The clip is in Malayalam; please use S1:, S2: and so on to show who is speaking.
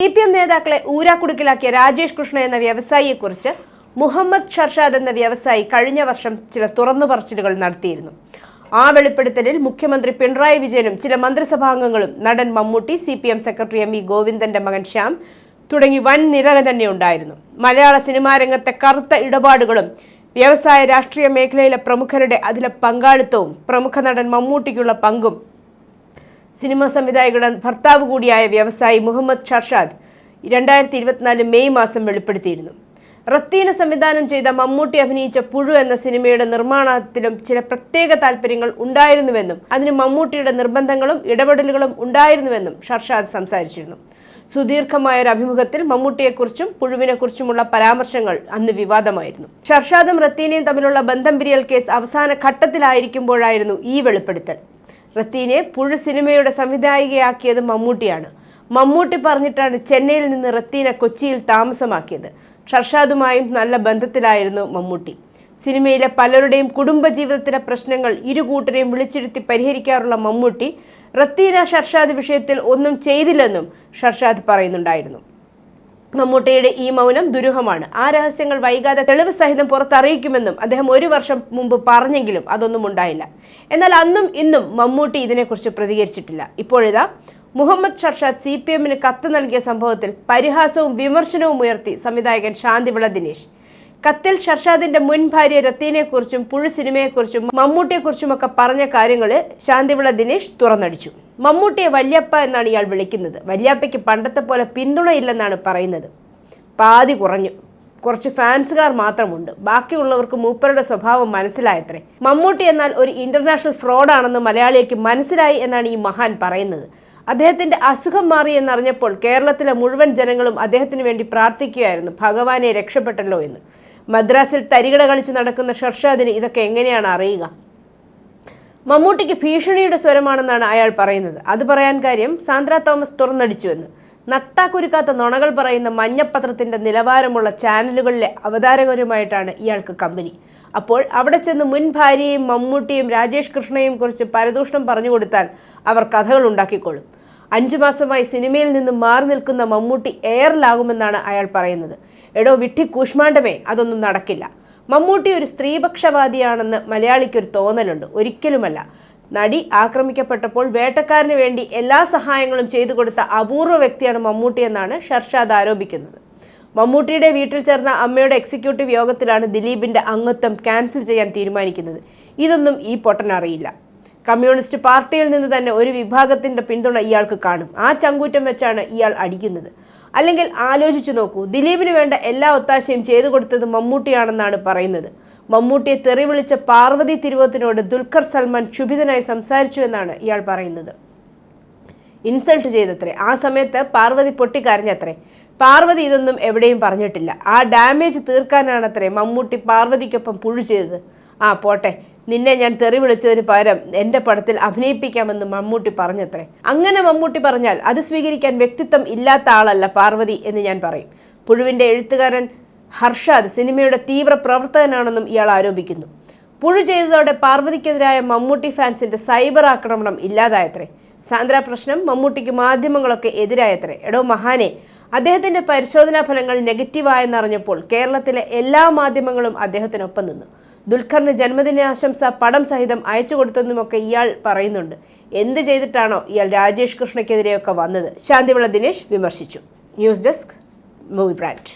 S1: സി പി എം നേതാക്കളെ ഊരാക്കുടുക്കിലാക്കിയ രാജേഷ് കൃഷ്ണ എന്ന വ്യവസായിയെക്കുറിച്ച് മുഹമ്മദ് ഷർഷാദ് എന്ന വ്യവസായി കഴിഞ്ഞ വർഷം ചില തുറന്നു പറച്ചിലുകൾ നടത്തിയിരുന്നു. ആ വെളിപ്പെടുത്തലിൽ മുഖ്യമന്ത്രി പിണറായി വിജയനും ചില മന്ത്രിസഭാംഗങ്ങളും നടൻ Mammootty C P M secretary M V ഗോവിന്ദന്റെ മകൻ ശ്യാം തുടങ്ങി വൻ നിര തന്നെ ഉണ്ടായിരുന്നു. മലയാള സിനിമാ രംഗത്തെ കറുത്ത ഇടപാടുകളും വ്യവസായ രാഷ്ട്രീയ മേഖലയിലെ പ്രമുഖരുടെ അതിലെ പങ്കാളിത്തവും പ്രമുഖ നടൻ മമ്മൂട്ടിക്കുള്ള പങ്കും സിനിമാ സംവിധായകരുടെ ഭർത്താവ് കൂടിയായ വ്യവസായി മുഹമ്മദ് ഷർഷാദ് രണ്ടായിരത്തി ഇരുപത്തിനാല് മെയ് മാസം വെളിപ്പെടുത്തിയിരുന്നു. റത്തീന സംവിധാനം ചെയ്ത മമ്മൂട്ടി അഭിനയിച്ച പുഴു എന്ന സിനിമയുടെ നിർമ്മാണത്തിലും ചില പ്രത്യേക താല്പര്യങ്ങൾ ഉണ്ടായിരുന്നുവെന്നും അതിന് മമ്മൂട്ടിയുടെ നിർബന്ധങ്ങളും ഇടപെടലുകളും ഉണ്ടായിരുന്നുവെന്നും ഷർഷാദ് സംസാരിച്ചിരുന്നു. സുദീർഘമായ ഒരു അഭിമുഖത്തിൽ മമ്മൂട്ടിയെക്കുറിച്ചും പുഴുവിനെക്കുറിച്ചുമുള്ള പരാമർശങ്ങൾ അന്ന് വിവാദമായിരുന്നു. ഷർഷാദും റത്തീനയും തമ്മിലുള്ള ബന്ധം പിരിയൽ കേസ് അവസാന ഘട്ടത്തിലായിരിക്കുമ്പോഴായിരുന്നു ഈ വെളിപ്പെടുത്തൽ. റത്തീനെ പുഴ സിനിമയുടെ സംവിധായികയാക്കിയത് മമ്മൂട്ടിയാണ്. മമ്മൂട്ടി പറഞ്ഞിട്ടാണ് ചെന്നൈയിൽ നിന്ന് റത്തീനെ കൊച്ചിയിൽ താമസമാക്കിയത്. ഷർഷാദുമായും നല്ല ബന്ധത്തിലായിരുന്നു മമ്മൂട്ടി. സിനിമയിലെ പലരുടെയും കുടുംബജീവിതത്തിലെ പ്രശ്നങ്ങൾ ഇരു കൂട്ടരെയും വിളിച്ചിരുത്തി പരിഹരിക്കാറുള്ള മമ്മൂട്ടി റത്തീന ഷർഷാദ് വിഷയത്തിൽ ഒന്നും ചെയ്തില്ലെന്നും ഷർഷാദ് പറയുന്നുണ്ടായിരുന്നു. മമ്മൂട്ടിയുടെ ഈ മൗനം ദുരൂഹമാണ്. ആ രഹസ്യങ്ങൾ വൈകാതെ തെളിവ് സഹിതം പുറത്തറിയിക്കുമെന്നും അദ്ദേഹം ഒരു വർഷം മുമ്പ് പറഞ്ഞെങ്കിലും അതൊന്നും ഉണ്ടായില്ല. എന്നാൽ അന്നും ഇന്നും മമ്മൂട്ടി ഇതിനെക്കുറിച്ച് പ്രതികരിച്ചിട്ടില്ല. ഇപ്പോഴിതാ മുഹമ്മദ് ഷർഷാദ് സി പി എമ്മിന് കത്ത് നൽകിയ സംഭവത്തിൽ പരിഹാസവും വിമർശനവും ഉയർത്തി സംവിധായകൻ ശാന്തിവിള ദിനേശ്. കത്തിൽ ഷർഷാദിന്റെ മുൻ ഭാര്യ രത്തീനെക്കുറിച്ചും പുഴു സിനിമയെക്കുറിച്ചും മമ്മൂട്ടിയെക്കുറിച്ചുമൊക്കെ പറഞ്ഞ കാര്യങ്ങൾ ശാന്തിവിള ദിനേശ് തുറന്നടിച്ചു. മമ്മൂട്ടിയെ വല്യപ്പ എന്നാണ് ഇയാൾ വിളിക്കുന്നത്. വല്യാപ്പയ്ക്ക് പണ്ടത്തെ പോലെ പിന്തുണയില്ലെന്നാണ് പറയുന്നത്. പാതി കുറഞ്ഞു. കുറച്ച് ഫാൻസുകാർ മാത്രമുണ്ട്. ബാക്കിയുള്ളവർക്ക് മൂപ്പരുടെ സ്വഭാവം മനസ്സിലായത്രേ. മമ്മൂട്ടി എന്നാൽ ഒരു ഇന്റർനാഷണൽ ഫ്രോഡാണെന്ന് മലയാളിക്ക് മനസ്സിലായി എന്നാണ് ഈ മഹാൻ പറയുന്നത്. അദ്ദേഹത്തിന്റെ അസുഖം മാറി എന്നറിഞ്ഞപ്പോൾ കേരളത്തിലെ മുഴുവൻ ജനങ്ങളും അദ്ദേഹത്തിന് വേണ്ടി പ്രാർത്ഥിക്കുകയായിരുന്നു. ഭഗവാനെ രക്ഷപ്പെട്ടല്ലോ എന്ന്. മദ്രാസിൽ തരികിട കളിച്ച് നടക്കുന്ന ഷർഷാദിന് ഇതൊക്കെ എങ്ങനെയാണ് അറിയുക? മമ്മൂട്ടിക്ക് ഭീഷണിയുടെ സ്വരമാണെന്നാണ് അയാൾ പറയുന്നത്. അത് പറയാൻ കാര്യം സാന്ദ്ര തോമസ് തുറന്നടിച്ചുവെന്ന് നട്ടാക്കുരുക്കാത്ത നുണകൾ പറയുന്ന മഞ്ഞപ്പത്രത്തിന്റെ നിലവാരമുള്ള ചാനലുകളിലെ അവതാരകരുമായിട്ടാണ് ഇയാൾക്ക് കമ്പനി. അപ്പോൾ അവിടെ ചെന്ന് മുൻ ഭാര്യയും മമ്മൂട്ടിയും രാജേഷ് കൃഷ്ണയും കുറിച്ച് പരദൂഷണം പറഞ്ഞു കൊടുത്താൽ അവർ കഥകൾ ഉണ്ടാക്കിക്കോളും. അഞ്ചു മാസമായി സിനിമയിൽ നിന്ന് മാറി നിൽക്കുന്ന മമ്മൂട്ടി എയറിലാകുമെന്നാണ് അയാൾ പറയുന്നത്. എടോ വിട്ടി കൂഷ്മാണ്ഡമേ അതൊന്നും നടക്കില്ല. മമ്മൂട്ടി ഒരു സ്ത്രീപക്ഷവാദിയാണെന്ന് മലയാളിക്കൊരു തോന്നലുണ്ട്. ഒരിക്കലുമല്ല. നടി ആക്രമിക്കപ്പെട്ടപ്പോൾ വേട്ടക്കാരന് വേണ്ടി എല്ലാ സഹായങ്ങളും ചെയ്തു കൊടുത്ത അപൂർവ വ്യക്തിയാണ് മമ്മൂട്ടി എന്നാണ് ഷർഷാദ് ആരോപിക്കുന്നത്. മമ്മൂട്ടിയുടെ വീട്ടിൽ ചേർന്ന അമ്മയുടെ എക്സിക്യൂട്ടീവ് യോഗത്തിലാണ് ദിലീപിന്റെ അംഗത്വം ക്യാൻസൽ ചെയ്യാൻ തീരുമാനിക്കുന്നത്. ഇതൊന്നും ഈ പൊട്ടൻ അറിയില്ല കമ്മ്യൂണിസ്റ്റ് പാർട്ടിയിൽ നിന്ന് തന്നെ ഒരു വിഭാഗത്തിന്റെ പിന്തുണ ഇയാൾക്ക് കാണും. ആ ചങ്കൂറ്റം വെച്ചാണ് ഇയാൾ അടിക്കുന്നത്. അല്ലെങ്കിൽ ആലോചിച്ചു നോക്കൂ ദിലീപിന് വേണ്ട എല്ലാ ഒത്താശയും ചെയ്തു കൊടുത്തത് മമ്മൂട്ടിയാണെന്നാണ് പറയുന്നത്. മമ്മൂട്ടിയെ തെറി വിളിച്ച പാർവതി തിരുവത്തിനോട് ദുൽഖർ സൽമാൻ ക്ഷുഭിതനായി സംസാരിച്ചു എന്നാണ് ഇയാൾ പറയുന്നത്. ഇൻസൾട്ട് ചെയ്തത്രേ. ആ സമയത്ത് പാർവതി പൊട്ടിക്കരഞ്ഞത്രേ. പാർവതി ഇതൊന്നും എവിടെയും പറഞ്ഞിട്ടില്ല. ആ ഡാമേജ് തീർക്കാനാണത്രേ മമ്മൂട്ടി പാർവതിക്കൊപ്പം പുഴു ചെയ്തത്. ആ പോട്ടെ. നിന്നെ ഞാൻ തെറി വിളിച്ചതിന് പകരം എന്റെ പടത്തിൽ അഭിനയിപ്പിക്കാമെന്ന് മമ്മൂട്ടി പറഞ്ഞത്രേ. അങ്ങനെ മമ്മൂട്ടി പറഞ്ഞാൽ അത് സ്വീകരിക്കാൻ വ്യക്തിത്വം ഇല്ലാത്ത ആളല്ല പാർവതി എന്ന് ഞാൻ പറയും. പുഴുവിന്റെ എഴുത്തുകാരൻ ഹർഷാദ് സിനിമയുടെ തീവ്ര പ്രവർത്തകനാണെന്നും ഇയാൾ ആരോപിക്കുന്നു. പുഴു ചെയ്തതോടെ പാർവതിക്കെതിരായ മമ്മൂട്ടി ഫാൻസിന്റെ സൈബർ ആക്രമണം ഇല്ലാതായത്രേ. സാന്ദ്ര പ്രശ്നം മമ്മൂട്ടിക്ക് മാധ്യമങ്ങളൊക്കെ എതിരായത്രേ. എടോ മഹാനെ അദ്ദേഹത്തിന്റെ പരിശോധനാ ഫലങ്ങൾ നെഗറ്റീവായെന്നറിഞ്ഞപ്പോൾ കേരളത്തിലെ എല്ലാ മാധ്യമങ്ങളും അദ്ദേഹത്തിനൊപ്പം നിന്നു. ദുൽഖറിന് ജന്മദിനാശംസ പടം സഹിതം അയച്ചു കൊടുത്തെന്നുമൊക്കെ ഇയാൾ പറയുന്നുണ്ട്. എന്ത് ചെയ്തിട്ടാണോ ഇയാൾ രാജേഷ് കൃഷ്ണയ്ക്കെതിരെയൊക്കെ വന്നത്? ശാന്തിവിള ദിനേശ് വിമർശിച്ചു. News desk movie brand.